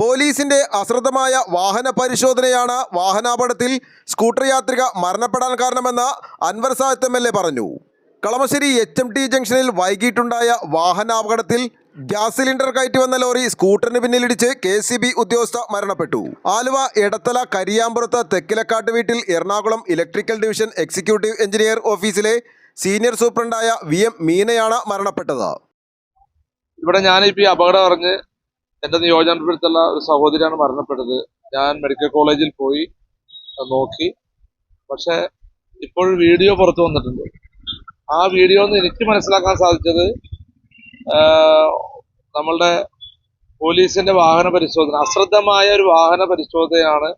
പോലീസിന്റെ അശ്രദ്ധമായ വാഹന പരിശോധനയാണ് വാഹനാപകടത്തിൽ സ്കൂട്ടർ യാത്രിക മരണപ്പെടാൻ കാരണമെന്ന് അൻവർ സാഹിത് എം എൽ പറഞ്ഞു. കളമശ്ശേരി എച്ച് എം ടി ജംഗ്ഷനിൽ വൈകിട്ടുണ്ടായ വാഹനാപകടത്തിൽ ഗ്യാസ് സിലിണ്ടർ കയറ്റി വന്ന ലോറി സ്കൂട്ടറിന് പിന്നിലിടിച്ച് കെ സി ബി ഉദ്യോഗസ്ഥ മരണപ്പെട്ടു. ആലുവ എടത്തല കരിയാമ്പുറത്ത് തെക്കിലക്കാട്ട് വീട്ടിൽ Ernakulam electrical division executive engineer ഓഫീസിലെ സീനിയർ സൂപ്രണ്ടായ വി എം മീനയാണ് മരണപ്പെട്ടത്. ഇവിടെ ഞാനിപ്പോ ഈ അപകടം അറിഞ്ഞ് എന്റെ നിയോജനപ്പെടുത്തുള്ള ഒരു സഹോദരിയാണ് മരണപ്പെട്ടത്. ഞാൻ മെഡിക്കൽ കോളേജിൽ പോയി നോക്കി. പക്ഷെ ഇപ്പോൾ വീഡിയോ പുറത്തു വന്നിട്ടുണ്ട്. ആ വീഡിയോ നിന്ന് എനിക്ക് മനസ്സിലാക്കാൻ സാധിച്ചത് നമ്മളുടെ പോലീസിന്റെ വാഹന പരിശോധന അശ്രദ്ധമായ ഒരു വാഹന പരിശോധനയാണ്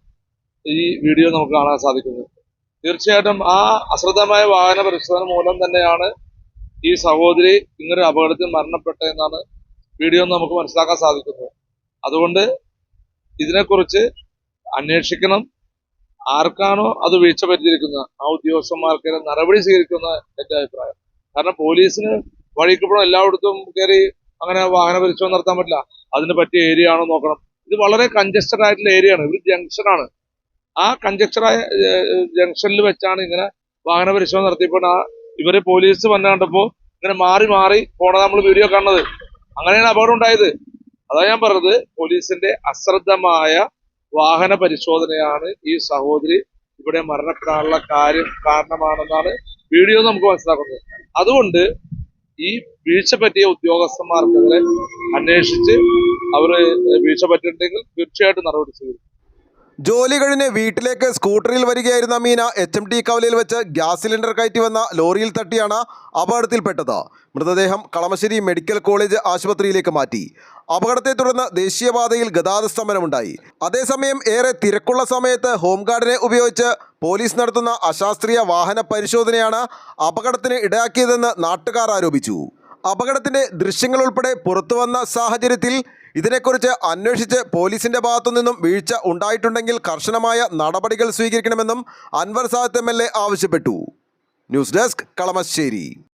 ഈ വീഡിയോ നമുക്ക് കാണാൻ സാധിക്കുന്നത്. തീർച്ചയായിട്ടും ആ അശ്രദ്ധമായ വാഹന പരിശോധന മൂലം തന്നെയാണ് ഈ സഹോദരി ഇങ്ങനൊരു അപകടത്തിൽ മരണപ്പെട്ടതെന്നാണ് വീഡിയോ നമുക്ക് മനസ്സിലാക്കാൻ സാധിക്കുന്നു. അതുകൊണ്ട് ഇതിനെക്കുറിച്ച് അന്വേഷിക്കണം. ആർക്കാണോ അത് വീഴ്ച പറ്റിയിരിക്കുന്നത്? ആ ഉദ്യോഗസ്ഥന്മാർക്കെതിരെ നടപടി സ്വീകരിക്കുന്ന എന്റെ അഭിപ്രായം. കാരണം പോലീസിന് വഴിക്കപ്പോഴും എല്ലായിടത്തും കയറി അങ്ങനെ വാഹന പരിശോധന നടത്താൻ പറ്റില്ല. അതിന് പറ്റിയ ഏരിയ ആണോ നോക്കണം. ഇത് വളരെ കൺജസ്റ്റഡ് ആയിട്ടുള്ള ഏരിയ ആണ്. ഇത് ജംഗ്ഷനാണ് ആ കൺജസ്റ്റഡായ ജംഗ്ഷനിൽ വെച്ചാണ് ഇങ്ങനെ വാഹന പരിശോധന നടത്തിയപ്പോൾ ആ ഇവർ പോലീസ് വന്ന കണ്ടപ്പോൾ ഇങ്ങനെ മാറി മാറി പോണത് നമ്മൾ വീഡിയോ കാണുന്നത്. അങ്ങനെയാണ് അപകടം ഉണ്ടായത് അതാ ഞാൻ പറഞ്ഞത് പോലീസിന്റെ അശ്രദ്ധമായ വാഹന പരിശോധനയാണ് ഈ സഹോദരി ഇവിടെ മരണപ്പെടാനുള്ള കാര്യം കാരണമാണെന്നാണ് വീഡിയോ നമുക്ക് മനസ്സിലാക്കുന്നത്. അതുകൊണ്ട് ഈ വീഴ്ച പറ്റിയ ഉദ്യോഗസ്ഥന്മാർക്കെതിരെ അന്വേഷിച്ച് അവർ വീഴ്ച പറ്റിയിട്ടുണ്ടെങ്കിൽ തീർച്ചയായിട്ടും നടപടി സ്വീകരിക്കും. ജോലി കഴിഞ്ഞ് വീട്ടിലേക്ക് സ്കൂട്ടറിൽ വരികയായിരുന്ന മീന എച്ച് എം ടി കവലയിൽ വെച്ച് ഗ്യാസ് സിലിണ്ടർ കയറ്റി വന്ന ലോറിയിൽ തട്ടിയാണ് അപകടത്തിൽപ്പെട്ടത്. മൃതദേഹം കളമശ്ശേരി മെഡിക്കൽ കോളേജ് ആശുപത്രിയിലേക്ക് മാറ്റി. അപകടത്തെ തുടർന്ന് ദേശീയപാതയിൽ ഗതാഗത സ്തംഭനമുണ്ടായി അതേസമയം ഏറെ തിരക്കുള്ള സമയത്ത് ഹോംഗാർഡിനെ ഉപയോഗിച്ച് പോലീസ് നടത്തുന്ന അശാസ്ത്രീയ വാഹന പരിശോധനയാണ് അപകടത്തിന് ഇടയാക്കിയതെന്ന് നാട്ടുകാർ ആരോപിച്ചു. അപകടത്തിന്റെ ദൃശ്യങ്ങൾ ഉൾപ്പെടെ പുറത്തുവന്ന സാഹചര്യത്തിൽ ഇതിനെക്കുറിച്ച് അന്വേഷിച്ച് പോലീസിന്റെ ഭാഗത്തു നിന്നും വീഴ്ച ഉണ്ടായിട്ടുണ്ടെങ്കിൽ കർശനമായ നടപടികൾ സ്വീകരിക്കണമെന്നും അൻവർ സാദത്ത് എം ആവശ്യപ്പെട്ടു. News desk Kalamassery.